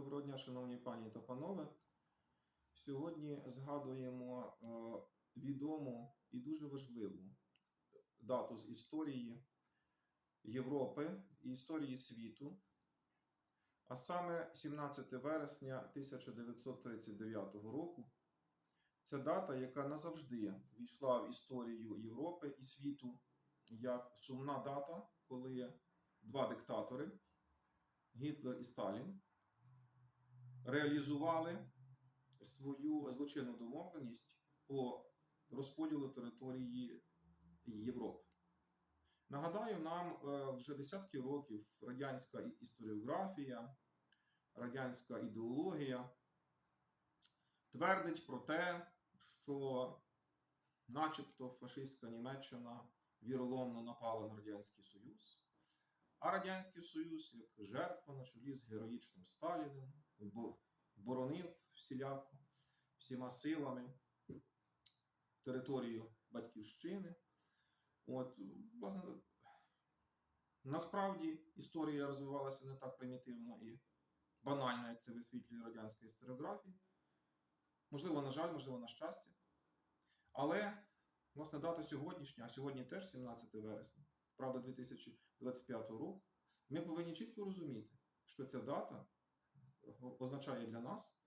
Доброго дня, шановні пані та панове. Сьогодні згадуємо е, відому і дуже важливу дату з історії Європи і історії світу, а саме 17 вересня 1939 року. Це дата, яка назавжди війшла в історію Європи і світу як сумна дата, коли два диктатори Гітлер і Сталін реалізували свою злочинну домовленість по розподілу території Європи. Нагадаю, нам е, вже десятки років радянська історіографія, радянська ідеологія твердить про те, що начебто фашистська Німеччина віроломно напала на Радянський Союз. А Радянський Союз, як жертва на чолі з героїчним Сталіним, боронив всіляко всіма силами територію батьківщини. От, власне, насправді історія розвивалася не так примітивно і банально, як це висвітлює радянська історіографія. Можливо, на жаль, можливо, на щастя. Але, власне, дата сьогоднішня, а сьогодні теж 17 вересня, правда, 2025 року, ми повинні чітко розуміти, що ця дата означає для нас,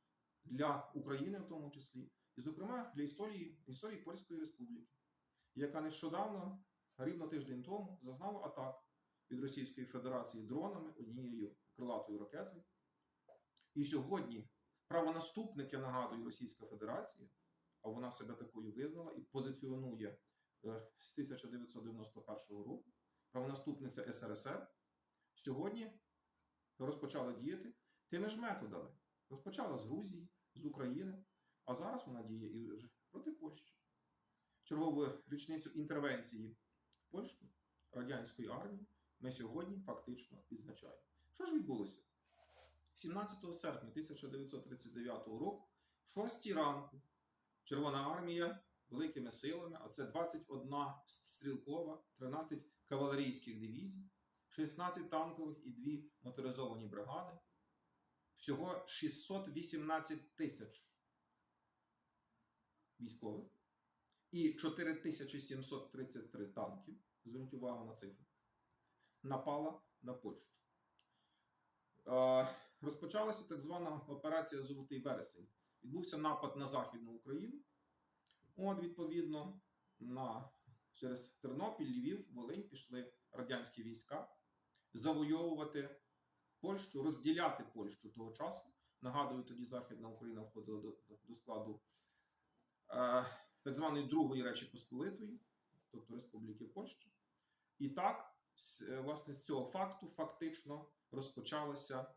для України в тому числі, і, зокрема, для історії, історії Польської Республіки, яка нещодавно, рівно тиждень тому, зазнала атак від Російської Федерації дронами, однією крилатою ракетою. І сьогодні правонаступник, я нагадую, Російська Федерація, а вона себе такою визнала і позиціонує е, з 1991 року, правонаступниця СРСР, сьогодні розпочала діяти тими ж методами. Розпочала з Грузії, з України, а зараз вона діє і вже проти Польщі. Чергову річницю інтервенції в Польщу радянської армії ми сьогодні фактично відзначаємо. Що ж відбулося? 17 серпня 1939 року, в 6 ранку, Червона армія великими силами, а це 21 стрілкова, 13 кавалерійських дивізій, 16 танкових і 2 моторизовані бригади, всього 618 тисяч військових і 4733 танків, зверніть увагу на цифру, напала на Польщу. Розпочалася так звана операція Золотий вересень. Відбувся напад на Західну Україну. От, відповідно, на, через Тернопіль, Львів, Волинь пішли радянські війська завойовувати Польщу, розділяти Польщу того часу. Нагадую, тоді Західна Україна входила до, до, до складу е, так званої Другої Речі Посполитої, тобто Республіки Польща. І так, з, е, власне, з цього факту фактично розпочалися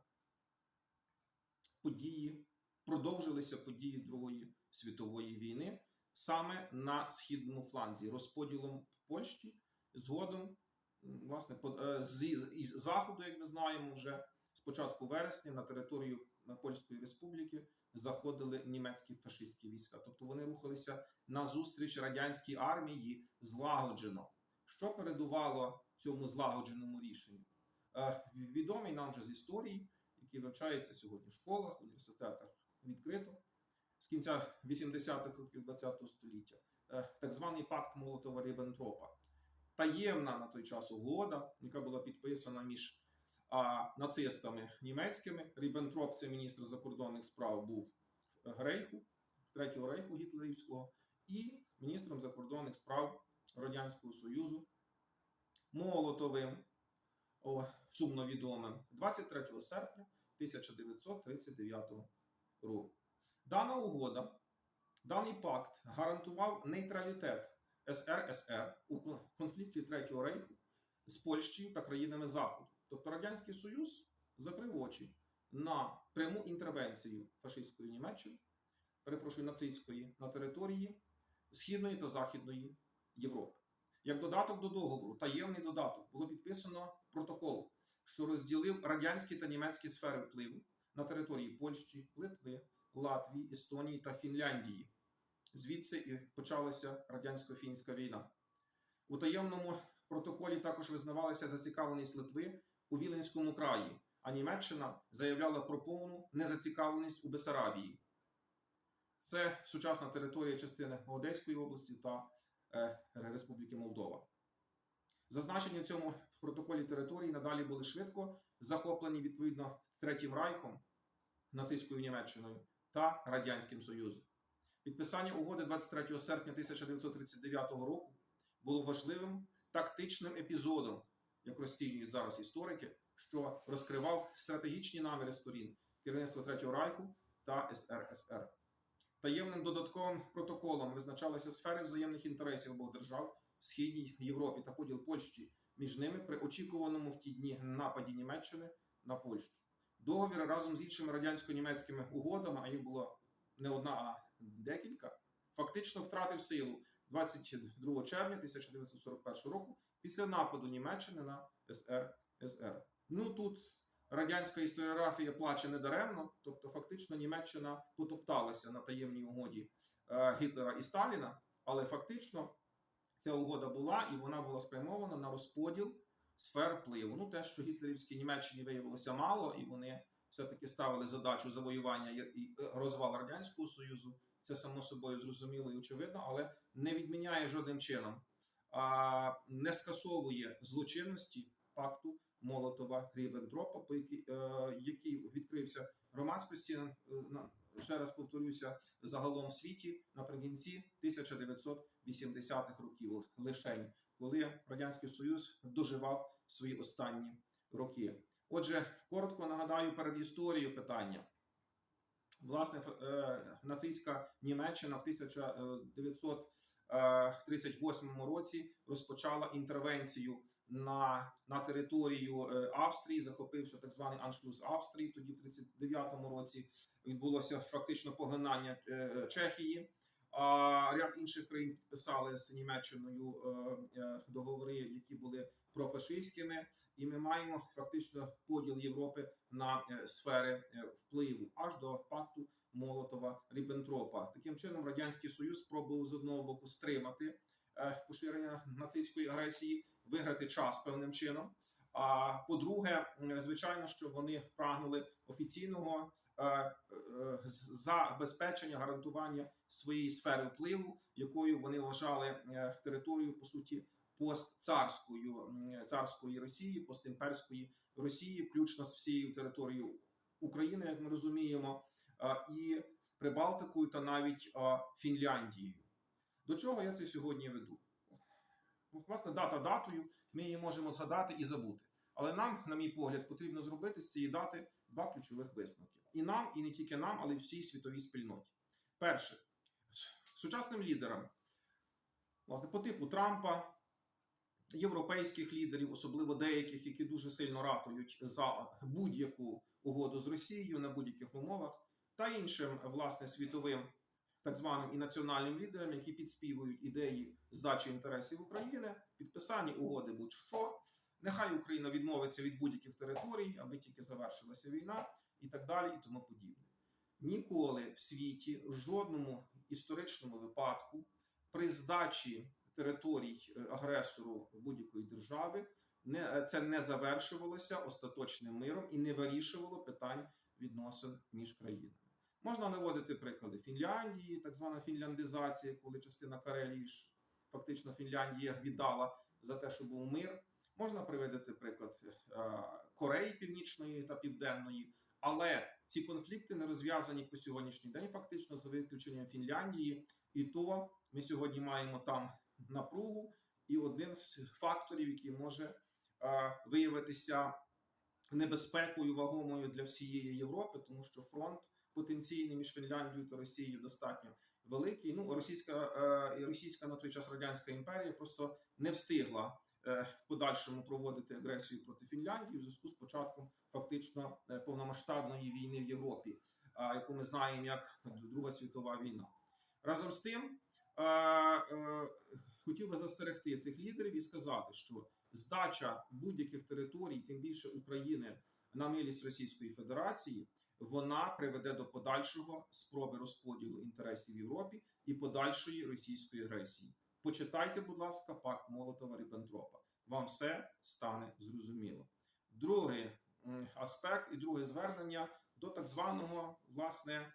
події, продовжилися події Другої світової війни саме на східному фланзі, розподілом Польщі згодом, власне, е, з, із заходу, як ми знаємо, вже початку вересня на територію Польської Республіки заходили німецькі фашистські війська. Тобто вони рухалися на зустріч радянській армії злагоджено. Що передувало цьому злагодженому рішенню? Е, Відомий нам вже з історії, який вивчається сьогодні в школах, університетах відкрито з кінця 80-х років ХХ століття, е, так званий пакт Молотова Ріббентропа. Таємна на той час угода, яка була підписана між а, нацистами німецькими. Ріббентроп, це міністр закордонних справ, був Рейху, Третього Рейху Гітлерівського, і міністром закордонних справ Радянського Союзу Молотовим, о, сумно відомим, 23 серпня 1939 року. Дана угода, даний пакт гарантував нейтралітет СРСР у конфлікті Третього Рейху з Польщею та країнами Заходу. Тобто Радянський Союз закрив очі на пряму інтервенцію фашистської Німеччини, перепрошую, нацистської на території Східної та Західної Європи. Як додаток до договору, таємний додаток, було підписано протокол, що розділив радянські та німецькі сфери впливу на території Польщі, Литви, Латвії, Естонії та Фінляндії. Звідси і почалася радянсько-фінська війна. У таємному протоколі також визнавалася зацікавленість Литви у Віленському краї, а Німеччина заявляла про повну незацікавленість у Бесарабії. Це сучасна територія частини Одеської області та е, Республіки Молдова. Зазначені в цьому протоколі території надалі були швидко захоплені відповідно Третім Райхом, нацистською Німеччиною та Радянським Союзом. Підписання угоди 23 серпня 1939 року було важливим тактичним епізодом, як розцінюють зараз історики, що розкривав стратегічні наміри сторін керівництва Третього Райху та СРСР. Таємним додатковим протоколом визначалися сфери взаємних інтересів обох держав в Східній Європі та поділ Польщі між ними при очікуваному в ті дні нападі Німеччини на Польщу. Договір разом з іншими радянсько-німецькими угодами, а їх було не одна, а декілька, фактично втратив силу 22 червня 1941 року після нападу Німеччини на СРСР. Ну тут радянська історіографія плаче недаремно, тобто фактично Німеччина потопталася на таємній угоді е, Гітлера і Сталіна, але фактично ця угода була і вона була спрямована на розподіл сфер впливу. Ну, те, що гітлерівській Німеччині виявилося мало, і вони все-таки ставили задачу завоювання і е, розвал Радянського Союзу. Це само собою зрозуміло і очевидно, але не відміняє жодним чином, а не скасовує злочинності пакту Молотова Ріббентропа, е, який відкрився громадськості. е, на- Ще раз повторюся, загалом в світі наприкінці 1980-х років лишень, коли Радянський Союз доживав свої останні роки. Отже, коротко нагадаю перед історією питання. Власне, е, нацистська Німеччина в 1938 році розпочала інтервенцію на, на територію е, Австрії, захопивши так званий Аншлюз Австрії. Тоді в 39 році відбулося фактично поглинання е, Чехії. А ряд інших країн підписали з Німеччиною е, е, договори, які були профашистськими, і ми маємо фактично поділ Європи на е, сфери е, впливу аж до пакту Молотова Ріббентропа. Таким чином, радянський союз спробував з одного боку стримати е, поширення нацистської агресії, виграти час певним чином. А по-друге, звичайно, що вони прагнули офіційного е, е, забезпечення гарантування своєї сфери впливу, якою вони вважали територію по суті постцарською царської Росії, постімперської Росії, включно з всією територією України, як ми розуміємо, і Прибалтикою та навіть Фінляндією. До чого я це сьогодні веду? Ну, Власне, дата датою, ми її можемо згадати і забути. Але нам, на мій погляд, потрібно зробити з цієї дати два ключових висновки. І нам, і не тільки нам, але й всій світовій спільноті. Перше, сучасним лідерам, власне, по типу Трампа, європейських лідерів, особливо деяких, які дуже сильно ратують за будь-яку угоду з Росією на будь-яких умовах, та іншим, власне, світовим так званим і національним лідерам, які підспівують ідеї здачі інтересів України, підписання угоди будь-що. Нехай Україна відмовиться від будь-яких територій, аби тільки завершилася війна, і так далі, і тому подібне. Ніколи в світі, в жодному історичному випадку, при здачі територій е, агресору будь-якої держави, не, е, це не завершувалося остаточним миром і не вирішувало питань відносин між країнами. Можна наводити приклади Фінляндії, так звана фінляндизація, коли частина Карелії ж фактично Фінляндія віддала за те, щоб був мир. Можна приводити приклад е, Кореї Північної та Південної, але ці конфлікти не розв'язані по сьогоднішній день, фактично за виключенням Фінляндії, і то ми сьогодні маємо там напругу, і один з факторів, який може е, виявитися небезпекою вагомою для всієї Європи, тому що фронт потенційний між Фінляндією та Росією достатньо великий. Ну, російська е, російська на той час радянська імперія просто не встигла е, в подальшому проводити агресію проти Фінляндії в зв'язку з початком фактично е, повномасштабної війни в Європі, яку ми знаємо як Друга світова війна. Разом з тим, хотів би застерегти цих лідерів і сказати, що здача будь-яких територій, тим більше України, на милість Російської Федерації, вона приведе до подальшого спроби розподілу інтересів в Європі і подальшої російської агресії. Почитайте, будь ласка, пакт Молотова Ріббентропа. Вам все стане зрозуміло. Друге, м, аспект і друге звернення до так званого власне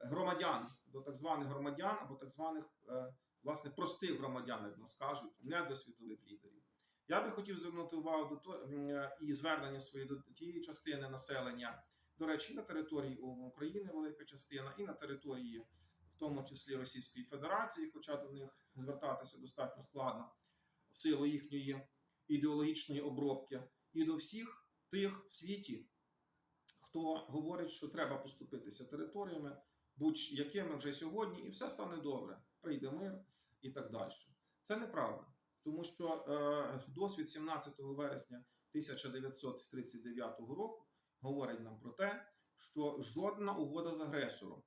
громадян, до так званих громадян або так званих е, власне простих громадян, як нас кажуть, не до світових лідерів. Я би хотів звернути увагу до того е, і звернення своє до тієї частини населення, до речі, на території України велика частина, і на території, в тому числі Російської Федерації, хоча до них звертатися достатньо складно в силу їхньої ідеологічної обробки, і до всіх тих в світі, хто говорить, що треба поступитися територіями, будь-якими вже сьогодні, і все стане добре. Прийде мир і так далі. Це неправда, тому що е, досвід 17 вересня 1939 року говорить нам про те, що жодна угода з агресором,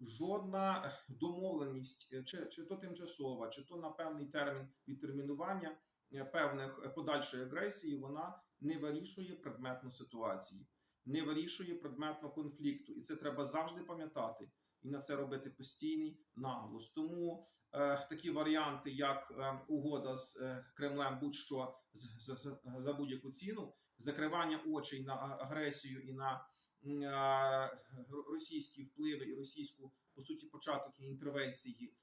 жодна домовленість, е, чи, чи то тимчасова, чи то на певний термін відтермінування е, певних подальшої агресії, вона не вирішує предметно ситуації, не вирішує предметно конфлікту. І це треба завжди пам'ятати і на це робити постійний наголос. Тому е, такі варіанти, як е, угода з е, Кремлем, будь-що з- з- з- за будь-яку ціну, закривання очей на агресію і на е, російські впливи і російську по суті початок інтервенції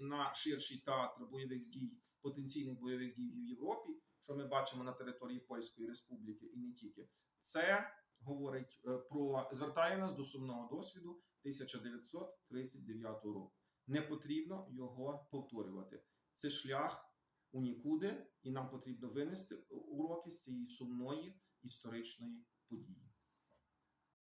на ширший театр бойових дій, потенційних бойових дій в Європі, що ми бачимо на території Польської Республіки, і не тільки це говорить е, про звертає нас до сумного досвіду 1939 року. Не потрібно його повторювати. Це шлях у нікуди, і нам потрібно винести уроки з цієї сумної історичної події.